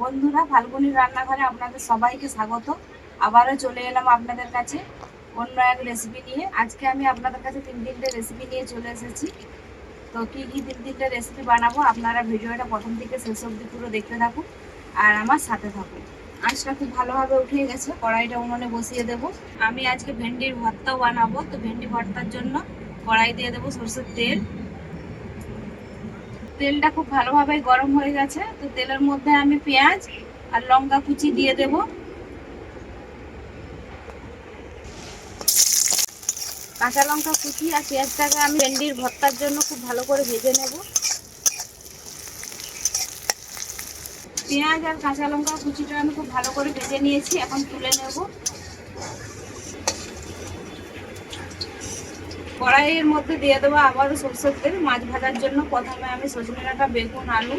বন্ধুরা, ফাল্গুনির রান্নাঘরে আপনাদের সবাইকে স্বাগত। আবারও চলে এলাম আপনাদের কাছে অন্য এক রেসিপি নিয়ে। আজকে আমি আপনাদের কাছে তিন তিনটে রেসিপি নিয়ে চলে এসেছি। তো কী কী তিন তিনটে রেসিপি বানাবো আপনারা ভিডিওটা প্রথম থেকে শেষ অবধি পুরো দেখতে থাকুন আর আমার সাথে থাকুন। আঁচটা খুব ভালোভাবে উঠে গেছে, কড়াইটা উনুনে বসিয়ে দেব। আমি আজকে ভেন্ডির ভর্তাও বানাবো। তো ভেন্ডি ভর্তার জন্য কড়াই দিয়ে দেবো সরষের তেল। তেলটা খুব ভালোভাবে গরম হয়ে গেছে। তো তেলের মধ্যে আমি পেঁয়াজ আর লঙ্কা কুচি দিয়ে দেব। কাঁচা লঙ্কা কুচি আর পেঁয়াজটাকে আমি ভেন্ডির ভর্তার জন্য খুব ভালো করে ভেজে নেব। পেঁয়াজ আর কাঁচা লঙ্কা কুচিটা আমি খুব ভালো করে ভেজে নিয়েছি, এখন তুলে নেব। কড়াইয়ের মধ্যে দিয়ে দেবো আবারও সরষের তেল। মাছ ভাজার জন্য প্রথমে আমি সজনে ডাঁটা, বেগুন, আলু,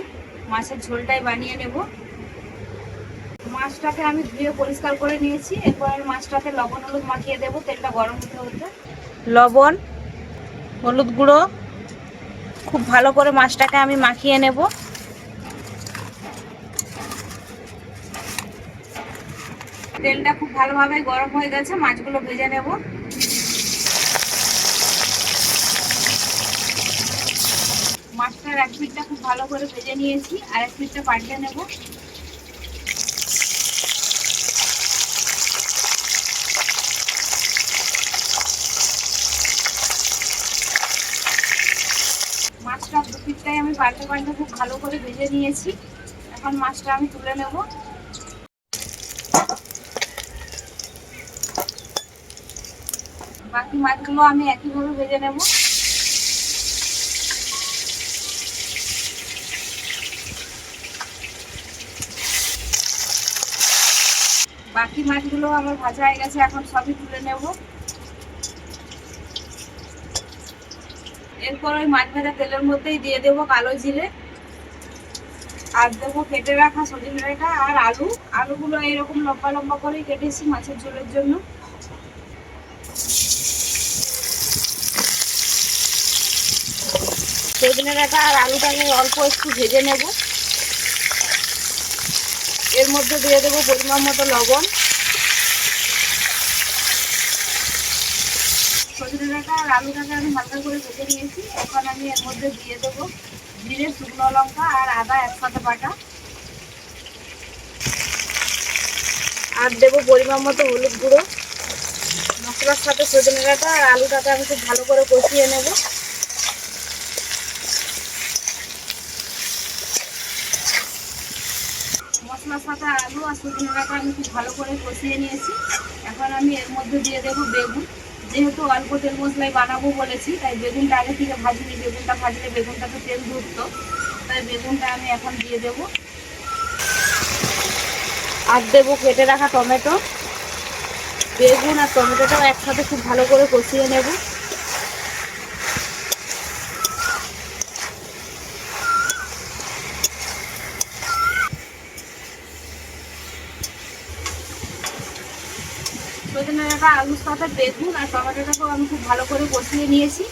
মাছের ঝোলটাই বানিয়ে নেব। মাছটাকে আমি ধুয়ে পরিষ্কার করে নিয়েছি। এরপর মাছটাকে লবণ, হলুদ মাখিয়ে দেবো। তেলটা গরম হতে হতে। লবণ, হলুদ গুঁড়ো, খুব ভালো করে মাছটাকে আমি মাখিয়ে নেব। তেলটা খুব ভালোভাবে গরম হয়ে গেছে। মাছগুলো ভেজে নেব। মাছটার এক পিঠটা খুব ভালো করে ভেজে নিয়েছি, আর এক পিঠটা পাল্টে নেব। মাছটা দু পিঠটাই আমি পাল্টে পাল্টে খুব ভালো করে ভেজে নিয়েছি। এখন মাছটা আমি তুলে নেব। বাকি মাছগুলো আমি একইভাবে ভেজে নেব। বাকি মাছগুলো আমার ভাজা হয়ে গেছে, এখন সবই তুলে নেব। এরপর ওই মাছ ভাজা তেলের মধ্যেই দিয়ে দেবো কালো জিরে। আর দেবো কেটে রাখা সজনে ডাঁটা আর আলু। আলুগুলো এরকম লম্বা লম্বা করেই কেটেছি মাছের ঝোলের জন্য। সজনে ডাঁটা আর আলুটাকে অল্প একটু ভেজে নেব। মধ্যে দিয়ে দেবো পরিমাণ মতো লবণ। সজনে ডাঁটা আর আলুটাকে আমি হালকা করে নিয়েছি। আমি এর মধ্যে দিয়ে দেবো শুকনো লঙ্কা আর আদা আর দেবো পরিমাণ মতো হলুদ গুঁড়ো। মশলার সাথে সজনে ডাঁটা আর আলুটাকে আমি খুব ভালো করে কষিয়ে নেব মশলার সাথে আলু আর সজনে ডাঁটা আমি খুব ভালো করে কষিয়ে নিয়েছি। এখন আমি এর মধ্যে দিয়ে দেবো বেগুন। যেহেতু অল্প তেল মশলাই বানাবো বলেছি, তাই বেগুনটা আগে থেকে ভাজিনি। বেগুনটা ভাজলে বেগুনটাতে তেল ধরতো তাই বেগুনটা আমি এখন দিয়ে দেবো। আর দেবো কেটে রাখা টমেটো। বেগুন আর টমেটোটাও একসাথে খুব ভালো করে কষিয়ে নেব সজনে ডাঁটা আলুর সাথে বেগুন আর টমেটোটাকেও আমি খুব ভালো করে কষিয়ে নিয়েছি।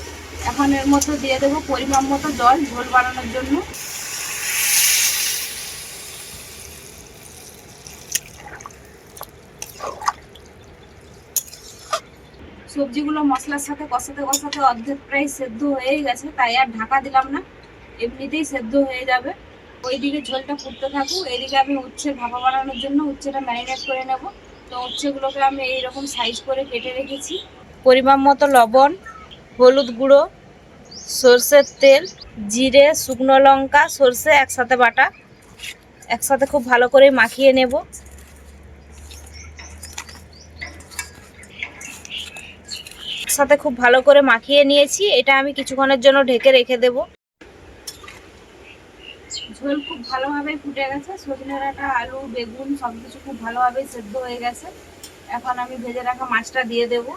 এখন এর মধ্যে দিয়ে দেবো পরিমাণ মতো জল, ঝোল বানানোর জন্য। সবজিগুলো মশলার সাথে কষাতে কষাতে অর্ধেক প্রায় সেদ্ধ হয়েই গেছে, তাই আর ঢাকা দিলাম না। এমনিতেই সেদ্ধ হয়ে যাবে। ওইদিকে ঝোলটা ফুটতে থাকুক, এদিকে আমি উচ্ছে ভাপা বানানোর জন্য উচ্ছেটা ম্যারিনেট করে নেব। তো উচ্ছেগুলোকে আমি এইরকম সাইজ করে কেটে রেখেছি। পরিমাণ মতো লবণ, হলুদ গুঁড়ো, সর্ষের তেল, জিরে, শুকনো লঙ্কা, সর্ষে, একসাথে বাটা। একসাথে খুব ভালো করে মাখিয়ে নেব। সাথে খুব ভালো করে মাখিয়ে নিয়েছি। এটা আমি কিছুক্ষণের জন্য ঢেকে রেখে দেব। ঝোল খুব ভালোভাবে ফুটে গেছে। সজনে ডাঁটা, আলু, বেগুন সব কিছু খুব ভালোভাবে সেদ্ধ হয়ে গেছে। এখন আমি ভেজে রাখা মাছটা দিয়ে দেব।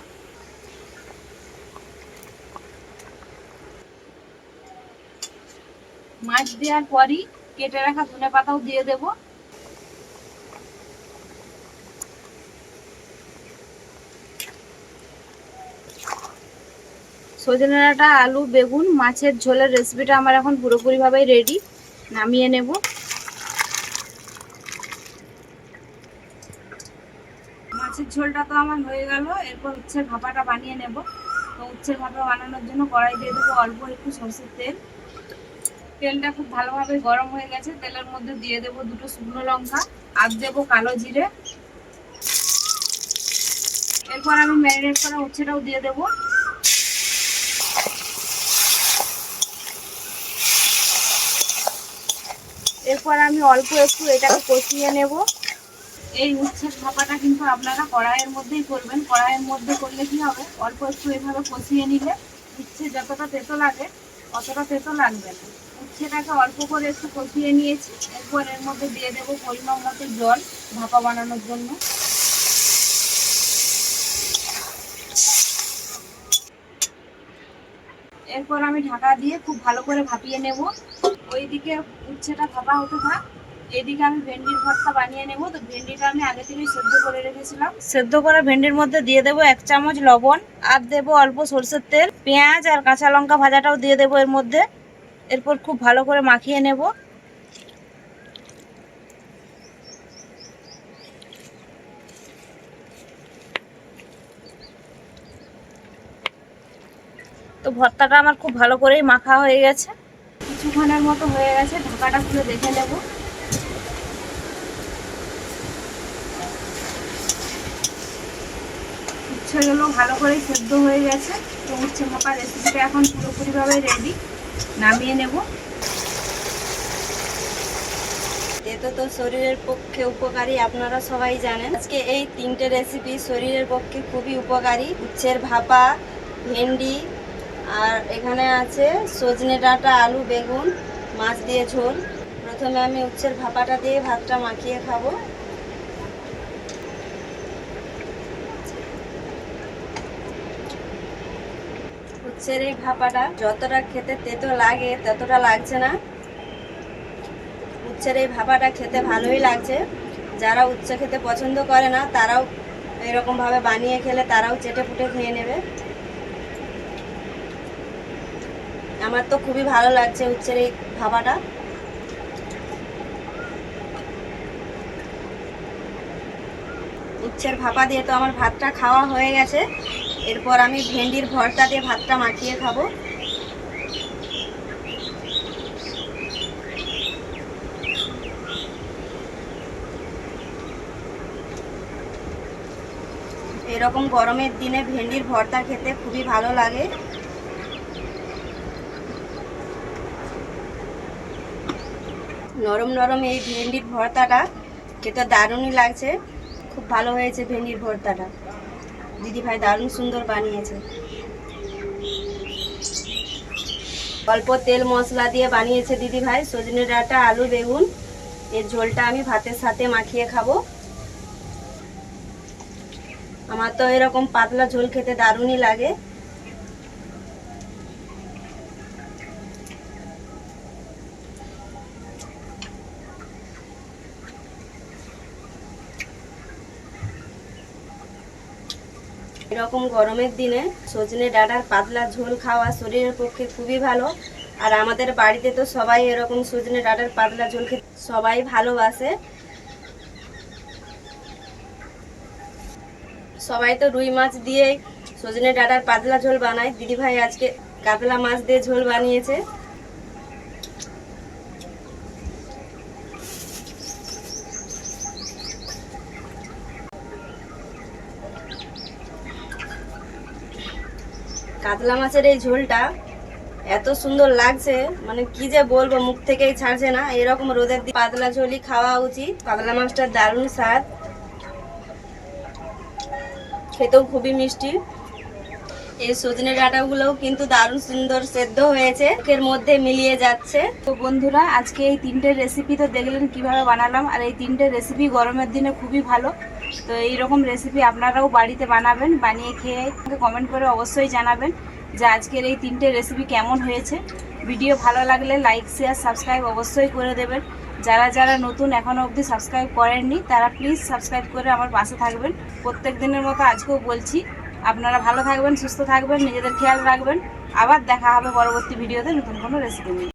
মাছ দেওয়ার পরই কেটে রাখা ধনে পাতাও দিয়ে দেব। সজনে ডাঁটা, আলু, বেগুন, মাছের ঝোলের রেসিপিটা আমার এখন পুরোপুরিভাবেই রেডি নামিয়ে নেব। মাছের ঝোলটা তো আমার হয়ে গেল। এরপর উচ্ছের ভাপাটা বানিয়ে নেব। তো উচ্ছের ভাপা বানানোর জন্য কড়াই দিয়ে দেবো অল্প একটু সরষের তেল। তেলটা খুব ভালোভাবে গরম হয়ে গেছে। তেলের মধ্যে দিয়ে দেব দুটো শুকনো লঙ্কা, আর দেব কালো জিরে। এরপর আমি ম্যারিনেট করা উচ্ছেটাও দিয়ে দেবো। এরপর আমি অল্প একটু এটাকে কষিয়ে নেব। এই উচ্ছের ভাপাটা কিন্তু আপনারা কড়াইয়ের মধ্যেই করবেন। কড়াইয়ের মধ্যে করলে কি হবে? অল্প একটু এভাবে কষিয়ে নিলে উচ্ছে যতটা তেতো লাগে, অতটা তেতো লাগবে না। উচ্ছেটাকে অল্প করে একটু কষিয়ে নিয়েছি। এরপর এর মধ্যে দিয়ে দেবো পরিমাণ মতো জল ভাপা বানানোর জন্য। এরপর আমি ঢাকা দিয়ে খুব ভালো করে ভাপিয়ে নেব। ওইদিকে উচ্ছেটা ভাপা হতে থাক এদিকে আমি ভেন্ডির ভর্তা বানিয়ে নেব। তো ভেন্ডিটা আমি আগে থেকে সেদ্ধ করে রেখেছিলাম। সেদ্ধ করা ভেন্ডির মধ্যে দিয়ে দেবো এক চামচ লবণ, আর দেব অল্প সরষের তেল, পেঁয়াজ আর কাঁচা লঙ্কা ভাজাটাও দিয়ে দেবো এর মধ্যে। এরপর খুব ভালো করে মাখিয়ে নেব। তো ভর্তাটা আমার খুব ভালো করেই মাখা হয়ে গেছে। কিছুক্ষণের মতো হয়ে গেছে ঢাকাটা খুলে দেখে নেব। উচ্ছেগুলো ভালো করে সেদ্ধ হয়ে গেছে তো উচ্ছে ভাপা রেসিপিটা এখন পুরোপুরিভাবে রেডি নামিয়ে নেব। তেতো তো শরীরের পক্ষে উপকারী আপনারা সবাই জানেন। আজকে এই তিনটে রেসিপি শরীরের পক্ষে খুবই উপকারী। উচ্ছের ভাপা ভেন্ডি আর এখানে আছে সজনে ডাঁটা, আলু, বেগুন, মাছ দিয়ে ঝোল। প্রথমে আমি উচ্ছের ভাপাটা দিয়ে ভাতটা মাখিয়ে খাব। উচ্ছের এই ভাপাটা যতটা খেতে তেতো লাগে, ততটা লাগছে না। উচ্ছের এই ভাপাটা খেতে ভালোই লাগছে। যারা উচ্ছে খেতে পছন্দ করে না, তারাও এরকমভাবে বানিয়ে খেলে তারাও চেটে ফুটে খেয়ে নেবে। আমার তো খুবই ভালো লাগছে উচ্ছের এই ভাপাটা উচ্ছের ভাপা দিয়ে তো আমার ভাতটা খাওয়া হয়ে গেছে। এরপর আমি ভেন্ডির ভর্তা দিয়ে ভাতটা মাখিয়ে খাব। এরকম গরমের দিনে ভেন্ডির ভর্তা খেতে খুবই ভালো লাগে। নরম নরম এই ভেন্ডির ভর্তাটা খেতে দারুণই লাগছে। খুব ভালো হয়েছে ভেন্ডির ভর্তাটা। দিদি ভাই দারুণ সুন্দর বানিয়েছে। অল্প তেল মশলা দিয়ে বানিয়েছে দিদি ভাই। সজনে ডাঁটা, আলু, বেগুন। এর ঝোলটা আমি ভাতের সাথে মাখিয়ে খাব। আমার তো এরকম পাতলা ঝোল খেতে দারুণই লাগে। এরকম গরমের দিনে সজনে ডাঁটার পাতলা ঝোল খাওয়া শরীরের পক্ষে খুবই ভালো। আর আমাদের বাড়িতে তো সবাই এরকম সজনে ডাঁটার পাতলা ঝোল খেতে সবাই ভালোবাসে। সবাই তো রুই মাছ দিয়ে সজনে ডাঁটার পাতলা ঝোল বানায়। দিদিভাই আজকে কাতলা মাছ দিয়ে ঝোল বানিয়েছে। কাতলা মাছের এই ঝোলটা এত সুন্দর লাগছে মানে কি যে বলব, মুখ থেকেই ছাড়ছে না। এরকম রোদের দিন পাতলা ঝোলই খাওয়া উচিত। কাতলা মাছটার দারুণ স্বাদ। খেতেও খুবই মিষ্টি। এই সজনে ডাঁটাগুলোও কিন্তু দারুণ সুন্দর সেদ্ধ হয়েছে। এর মধ্যে মিলিয়ে যাচ্ছে। তো বন্ধুরা, আজকে এই তিনটে রেসিপি তো দেখলেন কীভাবে বানালাম। আর এই তিনটে রেসিপি গরমের দিনে খুবই ভালো। তো এই রকম রেসিপি আপনারাও বাড়িতে বানাবেন, বানিয়ে খেয়ে কমেন্ট করে অবশ্যই জানাবেন যে আজকের এই তিনটে রেসিপি কেমন হয়েছে। ভিডিও ভালো লাগলে লাইক শেয়ার সাবস্ক্রাইব অবশ্যই করে দেবেন। যারা যারা নতুন এখনও অবধি সাবস্ক্রাইব করেননি, তারা প্লিজ সাবস্ক্রাইব করে আমার পাশে থাকবেন। প্রত্যেক দিনের মতো আজকেও বলছি, আপনারা ভালো থাকবেন, সুস্থ থাকবেন, নিজেদের খেয়াল রাখবেন। আবার দেখা হবে পরবর্তী ভিডিওতে নতুন কোনো রেসিপি নিয়ে।